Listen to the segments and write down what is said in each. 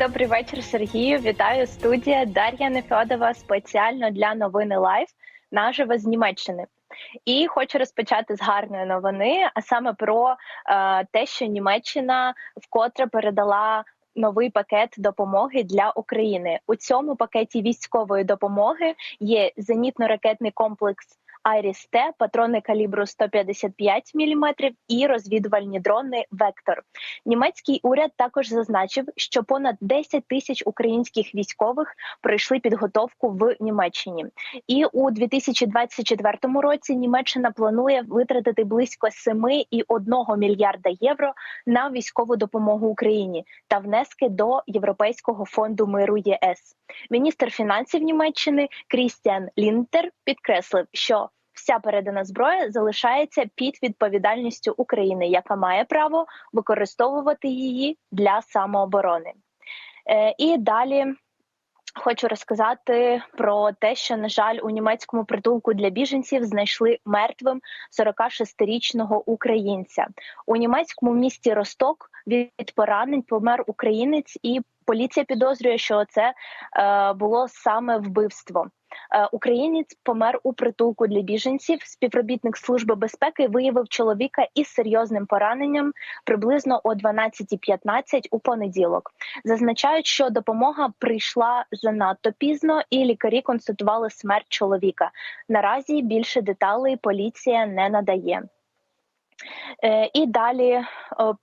Добрий вечір, Сергію. Вітаю студія Дар'я Нефьодова спеціально для новини Лайф наживо з Німеччини. І хочу розпочати з гарної новини, а саме про е, те, що Німеччина вкотре передала новий пакет допомоги для України. У цьому пакеті військової допомоги є зенітно-ракетний комплекс. Айріс-Т, патрони калібру 155 мм і розвідувальні дрони Вектор. Німецький уряд також зазначив, що понад 10 тисяч українських військових пройшли підготовку в Німеччині, і у 2024 році Німеччина планує витратити близько 7,1 мільярда євро на військову допомогу Україні та внески до Європейського фонду миру ЄС. Міністр фінансів Німеччини Крістіан Лінтер підкреслив, що Вся передана зброя залишається під відповідальністю України, яка має право використовувати її для самооборони. Е, і далі хочу розказати про те, що на жаль у німецькому притулку для біженців знайшли мертвим 46-річного українця у німецькому місті Росток. Від поранень помер українець, і поліція підозрює, що це е, було саме вбивство. Е, українець помер у притулку для біженців. Співробітник служби безпеки виявив чоловіка із серйозним пораненням приблизно о 12.15 у понеділок. Зазначають, що допомога прийшла занадто пізно, і лікарі констатували смерть чоловіка. Наразі більше деталей поліція не надає. Е, і далі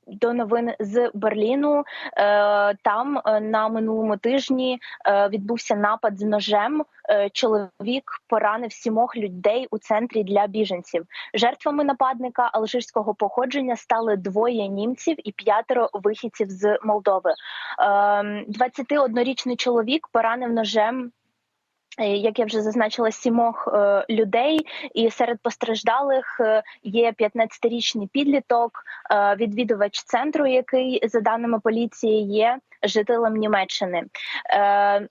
до новин з Берліну. Е, там е, на минулому тижні відбувся напад з ножем. Чоловік поранив сімох людей у центрі для біженців. Жертвами нападника алжирського походження стали двоє німців і п'ятеро вихідців з Молдови. 21-річний ем, чоловік поранив ножем як я вже зазначила, сімох е, людей, і серед постраждалих е, є 15-річний підліток, е, відвідувач центру, який за даними поліції є жителем Німеччини. Е,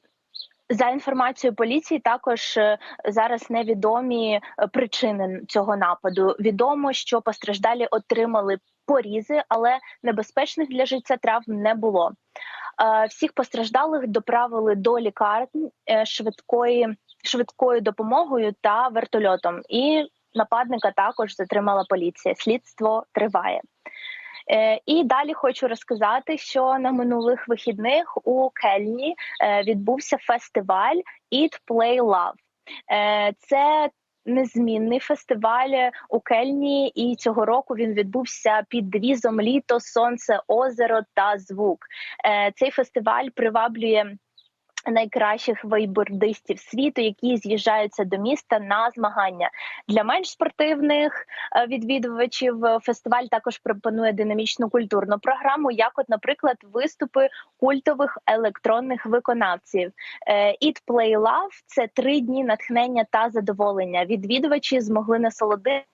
за інформацією поліції, також е, зараз невідомі причини цього нападу. Відомо, що постраждалі отримали порізи, але небезпечних для життя травм не було. Е, всіх постраждалих доправили до лікарні е, швидкої швидкою допомогою та вертольотом. І нападника також затримала поліція. Слідство триває. Е, і далі хочу розказати, що на минулих вихідних у Кельні відбувся фестиваль Eat, Play, Love. Це незмінний фестиваль у Кельні, і цього року він відбувся під девізом Літо, сонце, озеро та звук. Е, цей фестиваль приваблює. Найкращих вейбордистів світу, які з'їжджаються до міста на змагання для менш спортивних е, відвідувачів. Фестиваль також пропонує динамічну культурну програму, як, от, наприклад, виступи культових електронних виконавців. Е, Eat, Play, Love – це три дні натхнення та задоволення. Відвідувачі змогли насолодити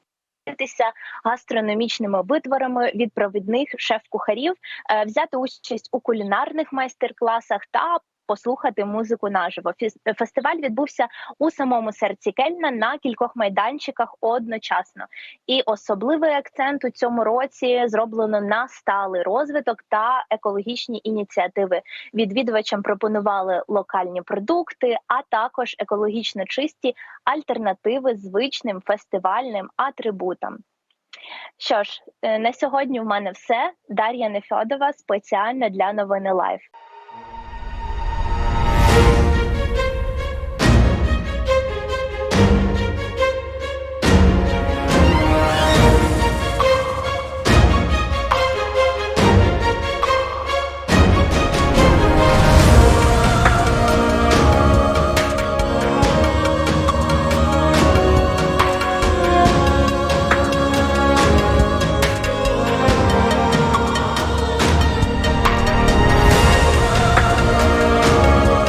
Гастрономічними витворами від провідних шеф-кухарів е, взяти участь у кулінарних майстер-класах та послухати музику наживо. Фестиваль відбувся у самому серці Кельна на кількох майданчиках одночасно. І особливий акцент у цьому році зроблено на сталий розвиток та екологічні ініціативи. Відвідувачам пропонували локальні продукти, а також екологічно чисті альтернативи звичним фестивальним атрибутам. Що ж, е, на сьогодні в мене все. Дар'я Нефьодова спеціально для новини Лайф.